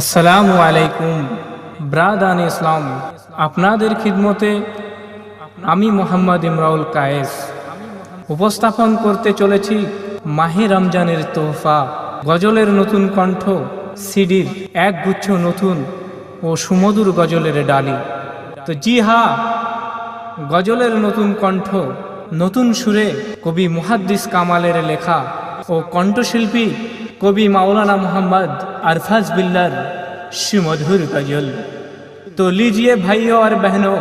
আসসালামু আলাইকুম, ব্রাদান ইসলাম। আপনাদের খিদমতে আমি মোহাম্মদ ইমরাউল কায়েস। উপস্থাপন করতে চলেছি মাহে রমজানের তোহফা, গজলের নতুন কণ্ঠ, সিডির এক গুচ্ছ নতুন ও সুমধুর গজলের ডালি। তো জি হা, গজলের নতুন কণ্ঠ, নতুন সুরে কবি মুহাদ্দিস কামালের লেখা ও কণ্ঠশিল্পী কবি মাওলানা মোহাম্মদ अरफाज बिल्लर सुमधुर गजल तो लीजिए भाइयों और बहनों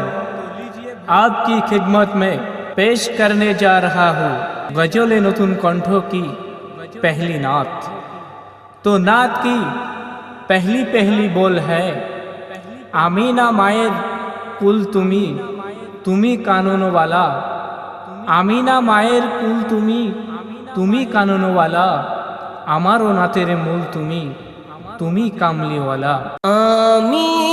आपकी खिदमत में पेश करने जा रहा हूँ गजल नतुन कंठों की पहली नात तो नात की पहली पहली बोल है आमीना मायर कुल तुमी तुमी कानूनो वाला আমিনা মায়ের কুল তুমি তুমি কাননওয়ালা আমারও নাতের মূল তুমি তুমি কামলিওয়ালা। আমি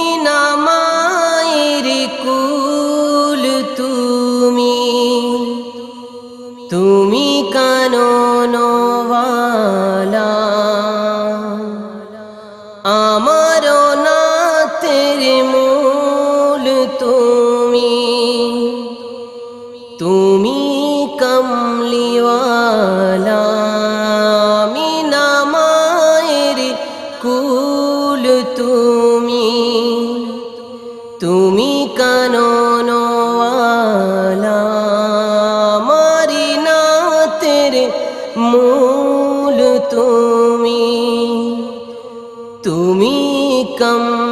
তুমি তুমি কাননওয়ালা মারি নাতের মূল তুমি তুমি কমলিওয়ালা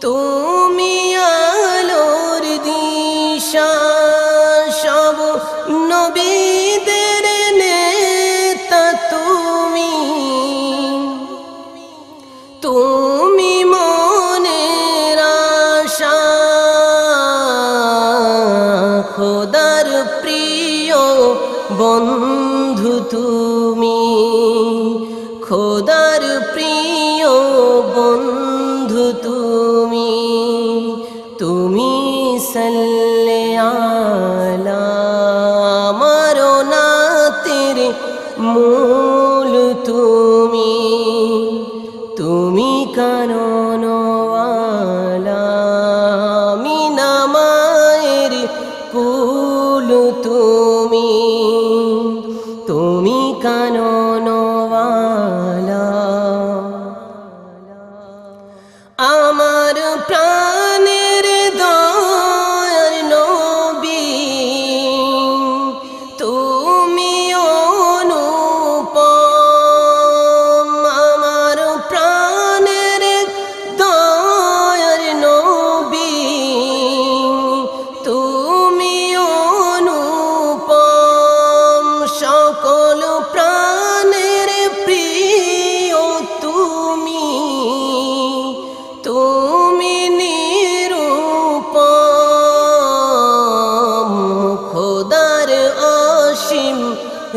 তুমি আলোর দিশা সব নবীদের নেতা তুমি। তুমি মনের আশা খোদার প্রিয় বন্ধু তুমি তুমি কাননওয়ালা।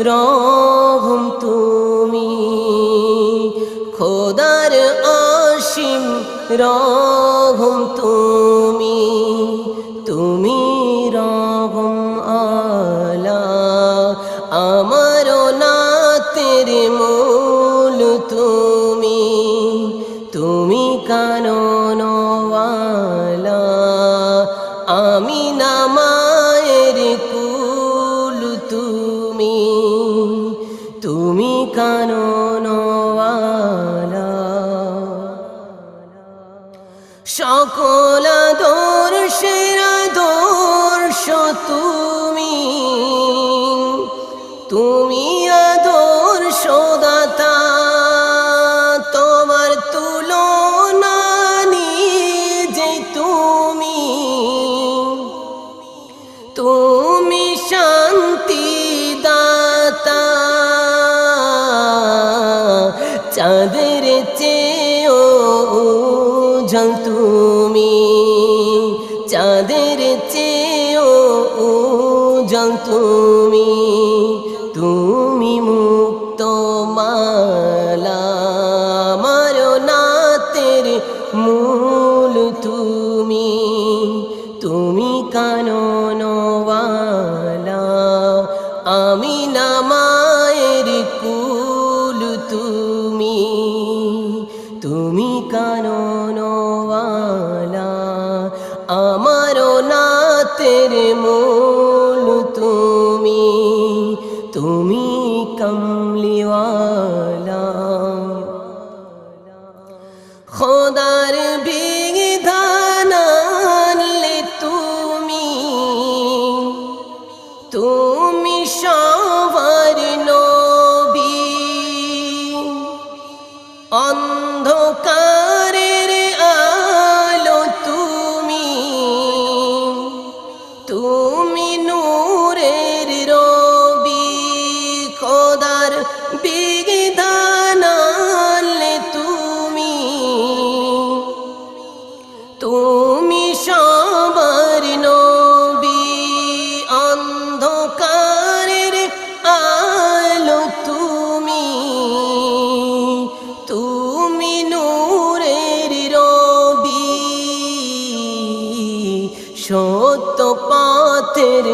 রহম তুমি। খোদার অসীম রহম তুমি। কাননওয়ালা। সকল দর্শের দর্শ তুই চাঁদের চেয়েও উজ্জ্বল তুমি। চাঁদের চেয়েও উজ্জ্বল তুমি। তুমি মুক্ত মালা আমার নাতের মূল তুমি। তুমি কাননওয়ালা, আমি নামায়ের কুল তুমি তুমি কাননওয়ালা আমার নাতের মূল তুমি তুমি কমলিওয়ালা। খোদার বিধান আনলে তুমি তুমি সবার নবী।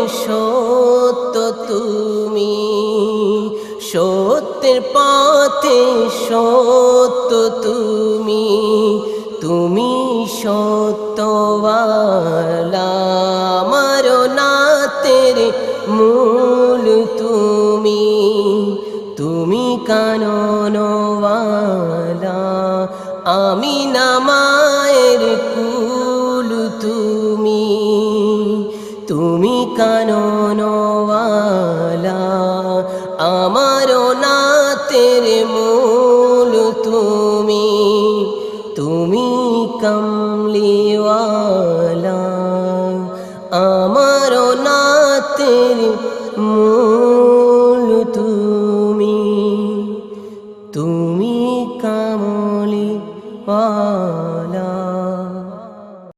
সত্য তুমি। সত্যের পাথে সত্য তুমি। তুমি সত্যওয়ালা, আমার নাতের মূল তুমি। তুমি কাননওয়ালা, আমি নামায়ের তুমি কাননওয়ালা আমার নাতের মূল তুমি। তুমি কমলিওয়ালা আমার নাতের মূল